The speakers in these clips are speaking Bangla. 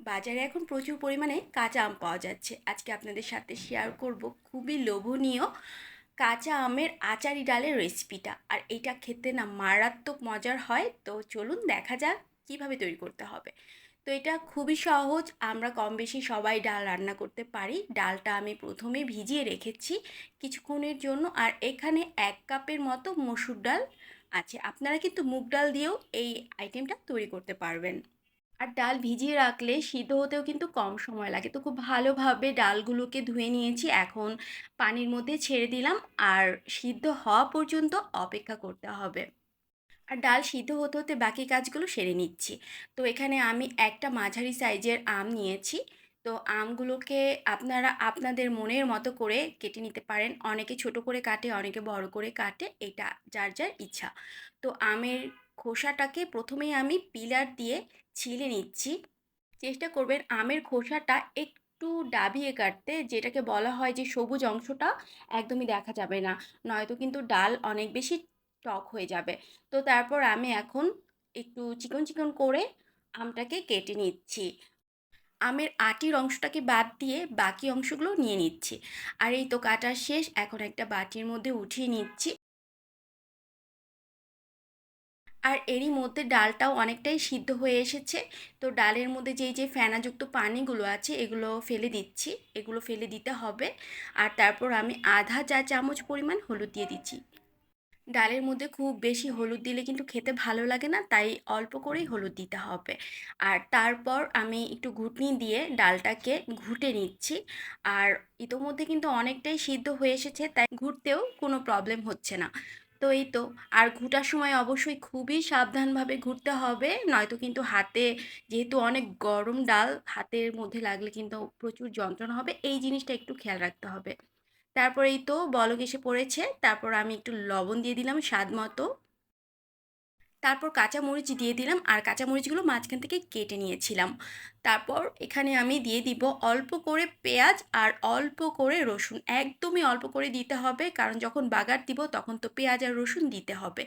বাজারে এখন প্রচুর পরিমাণে কাঁচা আম পাওয়া যাচ্ছে। আজকে আপনাদের সাথে শেয়ার করব খুবই লোভনীয় কাঁচা আমের আচারি ডালের রেসিপিটা আর এটা খেতে না মারাত্মক মজার হয়। তো চলুন দেখা যাক কীভাবে তৈরি করতে হবে। তো এটা খুবই সহজ। আমরা কম বেশি সবাই ডাল রান্না করতে পারি। ডালটা আমি প্রথমে ভিজিয়ে রেখেছি কিছুক্ষণের জন্য। আর এখানে এক কাপের মতো মসুর ডাল আছে। আপনারা কিন্তু মুগ ডাল দিয়েও এই আইটেমটা তৈরি করতে পারবেন। আর ডাল ভিজিয়ে রাখলে সিদ্ধ হতেও কিন্তু কম সময় লাগে। তো খুব ভালোভাবে ডালগুলোকে ধুয়ে নিয়েছি, এখন পানির মধ্যে ছেড়ে দিলাম আর সিদ্ধ হওয়া পর্যন্ত অপেক্ষা করতে হবে। আর ডাল সিদ্ধ হতে হতে বাকি কাজগুলো সেরে নিচ্ছি। তো এখানে আমি একটা মাঝারি সাইজের আম নিয়েছি। তো আমগুলোকে আপনারা আপনাদের মনের মতো করে কেটে নিতে পারেন। অনেকে ছোট করে কাটে, অনেকে বড় করে কাটে, এটা যার যার ইচ্ছা। তো আমের খোসাটাকে প্রথমেই আমি পিলার দিয়ে ছিলে নিচ্ছি। চেষ্টা করবেন আমের খোসাটা একটু ডাবিয়ে কাটতে, যেটাকে বলা হয় যে সবুজ অংশটা একদমই দেখা যাবে না, নয়তো কিন্তু ডাল অনেক বেশি টক হয়ে যাবে। তো তারপর আমি এখন একটু চিকন চিকন করে আমটাকে কেটে নিচ্ছি। আমের আটির অংশটাকে বাদ দিয়ে বাকি অংশগুলো নিয়ে নিচ্ছি। আর এই তো কাটার শেষ, এখন একটা বাটির মধ্যে উঠিয়ে নিচ্ছি। আর এরই মধ্যে ডালটাও অনেকটাই সিদ্ধ হয়ে এসেছে। তো ডালের মধ্যে যেই যে ফেনাযুক্ত পানিগুলো আছে, এগুলো ফেলে দিচ্ছি। এগুলো ফেলে দিতে হবে। আর তারপর আমি আধা চা চামচ পরিমাণ হলুদ দিয়ে দিচ্ছি। ডালের মধ্যে খুব বেশি হলুদ দিলে কিন্তু খেতে ভালো লাগে না, তাই অল্প করেই হলুদ দিতে হবে। আর তারপর আমি একটু ঘুটনি দিয়ে ডালটাকে ঘুটে নিচ্ছি। আর ইতোমধ্যে কিন্তু অনেকটাই সিদ্ধ হয়ে এসেছে, তাই ঘুরতেও কোনো প্রবলেম হচ্ছে না। তো এই তো, আর ঘুটার সময় অবশ্যই খুবই সাবধানভাবে ঘুরতে হবে, নয়তো কিন্তু হাতে যেহেতু অনেক গরম ডাল, হাতের মধ্যে লাগলে কিন্তু প্রচুর যন্ত্রণা হবে, এই জিনিসটা একটু খেয়াল রাখতে হবে। তারপর এই তো বলক এসে পড়েছে, তারপর আমি একটু লবণ দিয়ে দিলাম স্বাদ মতো। তারপর কাঁচা মরিচ দিয়ে দিলাম আর কাঁচা মরিচগুলো মাঝখান থেকে কেটে নিয়েছিলাম। তারপর এখানে আমি দিয়ে দিব অল্প করে পেঁয়াজ আর অল্প করে রসুন। একদমই অল্প করে দিতে হবে কারণ যখন বাগার দিব তখন তো পেঁয়াজ আর রসুন দিতে হবে।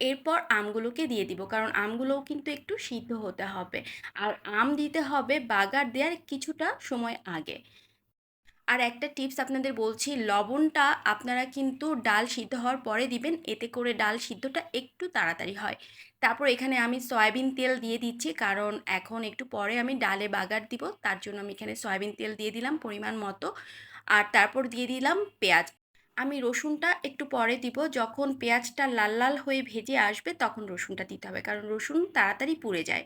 এরপর আমগুলোকে দিয়ে দিব কারণ আমগুলোও কিন্তু একটু সিদ্ধ হতে হবে। আর আম দিতে হবে বাগার দেওয়ার কিছুটা সময় আগে। আর একটা টিপস আপনাদের বলছি, লবণটা আপনারা কিন্তু ডাল সিদ্ধ হওয়ার পরে দিবেন, এতে করে ডাল সিদ্ধটা একটু তাড়াতাড়ি হয়। তারপর এখানে আমি সয়াবিন তেল দিয়ে দিচ্ছি, কারণ এখন একটু পরে আমি ডালে বাগার দিব, তার জন্য আমি এখানে সয়াবিন তেল দিয়ে দিলাম পরিমাণ মতো। আর তারপর দিয়ে দিলাম পেঁয়াজ। আমি রসুনটা একটু পরে দিব, যখন পেঁয়াজটা লাল লাল হয়ে ভেজে আসবে, তখন রসুনটা দিতে হবে, কারণ রসুন তাড়াতাড়ি পুড়ে যায়।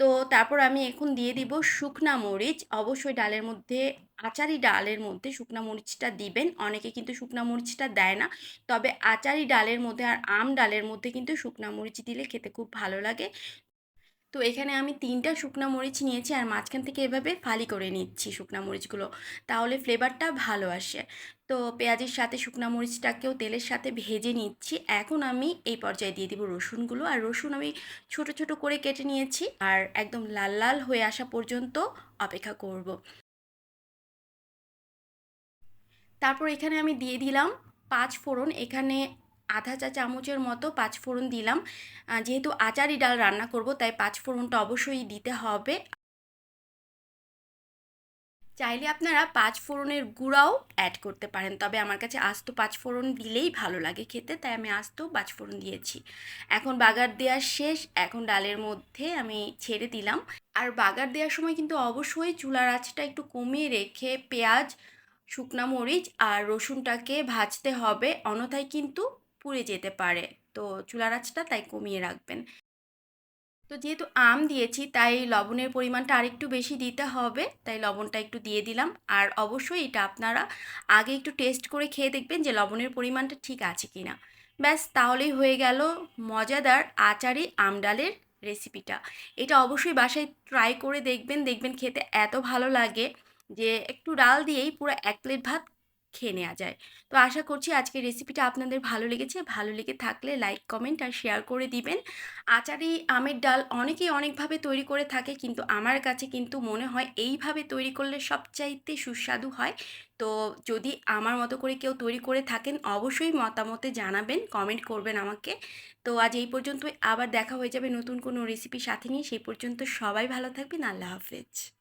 তো তারপর আমি এখন দিয়ে দিব শুকনা মরিচ। অবশ্যই ডালের মধ্যে, আচারি ডালের মধ্যে শুকনা মরিচটা দিবেন। অনেকে কিন্তু শুকনা মরিচটা দেয় না। তবে আচারি ডালের মধ্যে আর আম ডালের মধ্যে কিন্তু শুকনা মরিচ দিলে খেতে খুব ভালো লাগে। তো এখানে আমি তিনটা শুকনো মরিচ নিয়েছি আর মাঝখান থেকে এভাবে ফালি করে নিচ্ছি শুকনো মরিচগুলো, তাহলে ফ্লেভারটা ভালো আসে। তো পেঁয়াজের সাথে শুকনো মরিচটাকেও তেলের সাথে ভেজে নিচ্ছি। এখন আমি এই পর্যায়ে দিয়ে দিব রসুনগুলো। আর রসুন আমি ছোট ছোট করে কেটে নিয়েছি আর একদম লাল লাল হয়ে আসা পর্যন্ত অপেক্ষা করব। তারপর এখানে আমি দিয়ে দিলাম পাঁচ ফোড়ন। এখানে আধা চা চামচের মতো পাঁচ ফোড়ন দিলাম। যেহেতু আচারি ডাল রান্না করব, তাই পাঁচ ফোড়নটা অবশ্যই দিতে হবে। চাইলে আপনারা পাঁচ ফোড়নের গুঁড়াও অ্যাড করতে পারেন, তবে আমার কাছে আস্ত পাঁচ ফোড়ন দিলেই ভালো লাগে খেতে, তাই আমি আস্ত পাঁচ ফোড়ন দিয়েছি। এখন বাগার দেওয়ার শেষ, এখন ডালের মধ্যে আমি ছেড়ে দিলাম। আর বাগার দেওয়ার সময় কিন্তু অবশ্যই চুলার আঁচটা একটু কমিয়ে রেখে পেঁয়াজ, শুকনা মরিচ আর রসুনটাকে ভাজতে হবে, অন্যথায় কিন্তু পুড়ে যেতে পারে। তো চুলার আঁচটা তাই কমিয়ে রাখবেন। তো যেহেতু আম দিয়েছি, তাই লবণের পরিমাণটা আরেকটু বেশি দিতে হবে। তাই লবণটা একটু দিয়ে দিলাম। আর অবশ্যই এটা আপনারা আগে একটু টেস্ট করে খেয়ে দেখবেন যে লবণের পরিমাণটা ঠিক আছে কি না ব্যাস, তাহলেই হয়ে গেল মজাদার আচারি আম ডালের রেসিপিটা। এটা অবশ্যই বাসায় ট্রাই করে দেখবেন। দেখবেন খেতে এত ভালো লাগে যে একটু ডাল দিয়েই পুরো এক প্লেট ভাত খেয়ে নেওয়া যায়। তো আশা করছি আজকের রেসিপিটা আপনাদের ভালো লেগেছে। ভালো লেগে থাকলে লাইক কমেন্ট আর শেয়ার করে দিবেন। আচারি আমের ডাল অনেকেই অনেকভাবে তৈরি করে থাকে কিন্তু আমার কাছে কিন্তু মনে হয় এইভাবে তৈরি করলে সবচাইতে সুস্বাদু হয়। তো যদি আমার মতো করে কেউ তৈরি করে থাকেন অবশ্যই মতামতে জানাবেন কমেন্ট করবেন আমাকে। তো আজ এই পর্যন্তই। আবার দেখা হয়ে যাবে নতুন কোনো রেসিপির সাথে নিয়ে। সেই পর্যন্ত সবাই ভালো থাকবেন। আল্লাহ হাফেজ।